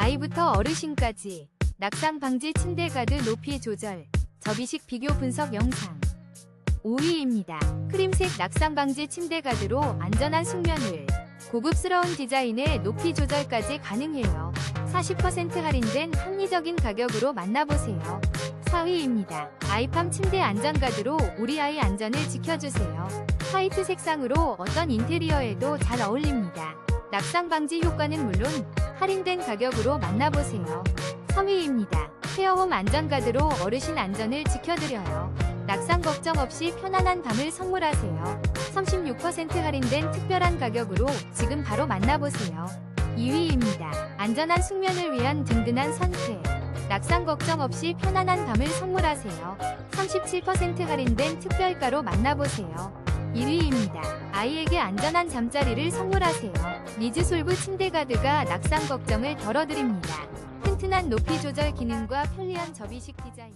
아이부터 어르신까지 낙상 방지 침대 가드 높이 조절 접이식 비교 분석 영상 5위입니다. 크림색 낙상 방지 침대 가드로 안전한 숙면을 고급스러운 디자인에 높이 조절까지 가능해요. 40% 할인된 합리적인 가격으로 만나보세요. 4위입니다. 아이팜 침대 안전가드로 우리 아이 안전을 지켜주세요. 화이트 색상으로 어떤 인테리어에도 잘 어울립니다. 낙상 방지 효과는 물론 할인된 가격으로 만나보세요. 3위입니다. 페어홈 안전가드로 어르신 안전을 지켜드려요. 낙상 걱정 없이 편안한 밤을 선물하세요. 36% 할인된 특별한 가격으로 지금 바로 만나보세요. 2위입니다. 안전한 숙면을 위한 든든한 선택. 낙상 걱정 없이 편안한 밤을 선물하세요. 37% 할인된 특별가로 만나보세요. 1위입니다. 아이에게 안전한 잠자리를 선물하세요. 리즈솔브 침대 가드가 낙상 걱정을 덜어드립니다. 튼튼한 높이 조절 기능과 편리한 접이식 디자인.